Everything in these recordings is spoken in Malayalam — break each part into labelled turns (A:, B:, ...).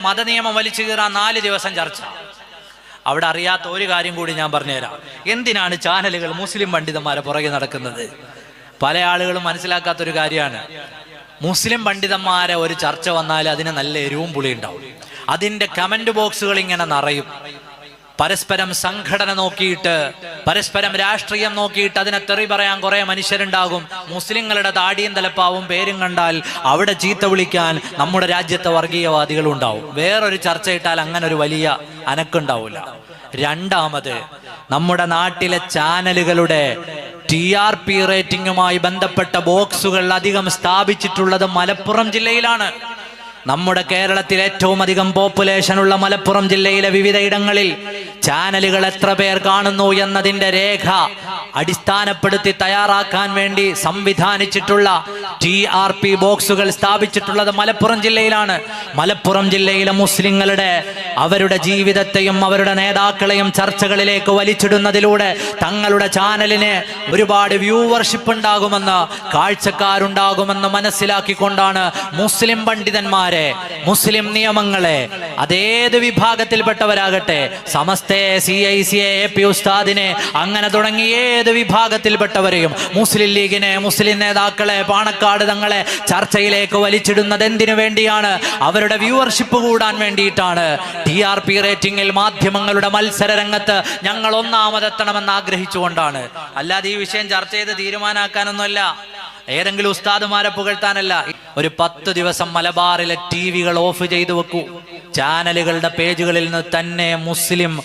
A: മതനിയമം വലിച്ചു കീറാൻ നാല് ദിവസം ചർച്ച. അവിടെ അറിയാത്ത ഒരു കാര്യം കൂടി ഞാൻ പറഞ്ഞുതരാം. എന്തിനാണ് ചാനലുകൾ മുസ്ലിം പണ്ഡിതന്മാരെ പുറകെ നടക്കുന്നത്? പല ആളുകളും മനസ്സിലാക്കാത്ത ഒരു കാര്യമാണ്. മുസ്ലിം പണ്ഡിതന്മാരെ ഒരു ചർച്ച വന്നാൽ അതിന് നല്ല എരിവും പുളി ഉണ്ടാവും. അതിന്റെ കമന്റ് ബോക്സുകൾ ഇങ്ങനെ നിറയും. പരസ്പരം സംഘടന നോക്കിയിട്ട് പരസ്പരം രാഷ്ട്രീയം നോക്കിയിട്ട് അതിനെ തെറി പറയാൻ കുറെ മനുഷ്യരുണ്ടാകും. മുസ്ലിങ്ങളുടെ താടിയും തലപ്പാവും പേരും കണ്ടാൽ അവിടെ ചീത്ത വിളിക്കാൻ നമ്മുടെ രാജ്യത്തെ വർഗീയവാദികളും ഉണ്ടാവും വേറൊരു ചർച്ച ഇട്ടാൽ അങ്ങനെ ഒരു വലിയ അനക്കുണ്ടാവില്ല രണ്ടാമത് നമ്മുടെ നാട്ടിലെ ചാനലുകളുടെ ടി ആർ പി റേറ്റിംഗുമായി ബന്ധപ്പെട്ട ബോക്സുകൾ അധികം സ്ഥാപിച്ചിട്ടുള്ളത് മലപ്പുറം ജില്ലയിലാണ്. നമ്മുടെ കേരളത്തിൽ ഏറ്റവും അധികം പോപ്പുലേഷൻ ഉള്ള മലപ്പുറം ജില്ലയിലെ വിവിധ ഇടങ്ങളിൽ ചാനലുകൾ എത്ര പേർ കാണുന്നു എന്നതിന്റെ രേഖ അടിസ്ഥാനപ്പെടുത്തി തയ്യാറാക്കാൻ വേണ്ടി സംവിധാനിച്ചിട്ടുള്ള ടി ആർ പി ബോക്സുകൾ സ്ഥാപിച്ചിട്ടുള്ളത് മലപ്പുറം ജില്ലയിലാണ്. മലപ്പുറം ജില്ലയിലെ മുസ്ലിങ്ങളുടെ അവരുടെ ജീവിതത്തെയും അവരുടെ നേതാക്കളെയും ചർച്ചകളിലേക്ക് വലിച്ചിടുന്നതിലൂടെ തങ്ങളുടെ ചാനലിന് ഒരുപാട് വ്യൂവർഷിപ്പ് ഉണ്ടാകുമെന്ന് കാഴ്ചക്കാരുണ്ടാകുമെന്ന് മനസ്സിലാക്കിക്കൊണ്ടാണ് മുസ്ലിം പണ്ഡിതന്മാരെ മുസ്ലിം നിയമങ്ങളെ അതേത് വിഭാഗത്തിൽപ്പെട്ടവരാകട്ടെ സമസ്തയെ C I C A P ഉസ്താദിനെ അങ്ങനെ തുടങ്ങി ഏത് വിഭാഗത്തിൽപ്പെട്ടവരെയും മുസ്ലിം ലീഗിനെ മുസ്ലിം നേതാക്കളെ പാണക്കാട് തങ്ങളെ ചർച്ചയിലേക്ക് വലിച്ചിടുന്നത് എന്തിനു വേണ്ടിയാണ്? അവരുടെ വ്യൂവർഷിപ്പ് കൂടാൻ വേണ്ടിയിട്ടാണ്. ടി ആർ പി റേറ്റിംഗിൽ മാധ്യമങ്ങളുടെ മത്സര രംഗത്ത് ഞങ്ങൾ ഒന്നാമതെത്തണമെന്ന് ആഗ്രഹിച്ചുകൊണ്ടാണ്. അല്ലാതെ ഈ വിഷയം ചർച്ച ചെയ്ത് തീരുമാനാക്കാനൊന്നുമല്ല. ഏതെങ്കിലും ഉസ്താദുമാരെ പുകഴ്ത്താനല്ല. ഒരു പത്ത് ദിവസം മലബാറിലെ ടി വികൾ ഓഫ് ചെയ്തു വെക്കൂ. ചാനലുകളുടെ പേജുകളിൽ നിന്ന് തന്നെ മുസ്ലിം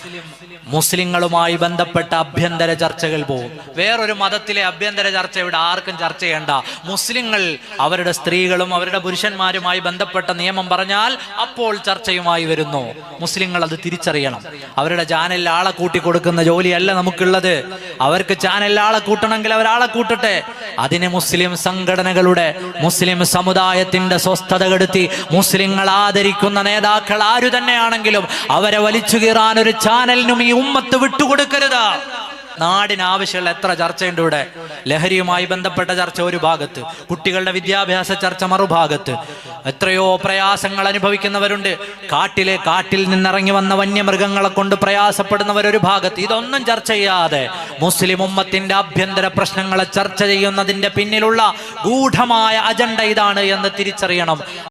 A: മുസ്ലിങ്ങളുമായി ബന്ധപ്പെട്ട അഭ്യന്തര ചർച്ചകൾ പോകും. വേറൊരു മതത്തിലെ അഭ്യന്തര ചർച്ച ഇവിടെ ആർക്കും ചർച്ച ചെയ്യേണ്ട. മുസ്ലിങ്ങൾ അവരുടെ സ്ത്രീകളും അവരുടെ പുരുഷന്മാരുമായി ബന്ധപ്പെട്ട നിയമം പറഞ്ഞാൽ അപ്പോൾ ചർച്ചയുമായി വരുന്നു. മുസ്ലിങ്ങൾ അത് തിരിച്ചറിയണം. അവരുടെ ചാനലിൽ ആളെ കൂട്ടി കൊടുക്കുന്ന ജോലിയല്ല നമുക്കുള്ളത്. അവർക്ക് ചാനലിൽ ആളെ കൂട്ടണമെങ്കിൽ അവരാളെ കൂട്ടട്ടെ. അതിന് മുസ്ലിം സംഘടനകളുടെ മുസ്ലിം സമുദായത്തിന്റെ സ്വസ്ഥത കെടുത്തി മുസ്ലിങ്ങൾ ആദരിക്കുന്ന നേതാക്കൾ ആരു തന്നെയാണെങ്കിലും അവരെ വലിച്ചു കീറാൻ ഒരു ചാനലിനും ഈ ഉമ്മത്ത് വിട്ടുകൊടുക്കരുത്. നാടിന് ആവശ്യമുള്ള എത്ര ചർച്ചയുണ്ട് ഇവിടെ. ലഹരിയുമായി ബന്ധപ്പെട്ട ചർച്ച ഒരു ഭാഗത്ത് കുട്ടികളുടെ വിദ്യാഭ്യാസ ചർച്ച മറുഭാഗത്ത്. എത്രയോ പ്രയാസങ്ങൾ അനുഭവിക്കുന്നവരുണ്ട്. കാട്ടിലെ കാട്ടിൽ നിന്നിറങ്ങി വന്ന വന്യമൃഗങ്ങളെ കൊണ്ട് പ്രയാസപ്പെടുന്നവർ ഒരു ഭാഗത്ത്. ഇതൊന്നും ചർച്ച ചെയ്യാതെ മുസ്ലിം ഉമ്മത്തിന്റെ ആഭ്യന്തര പ്രശ്നങ്ങളെ ചർച്ച ചെയ്യുന്നതിന്റെ പിന്നിലുള്ള ഗൂഢമായ അജണ്ട ഇതാണ് എന്ന് തിരിച്ചറിയണം.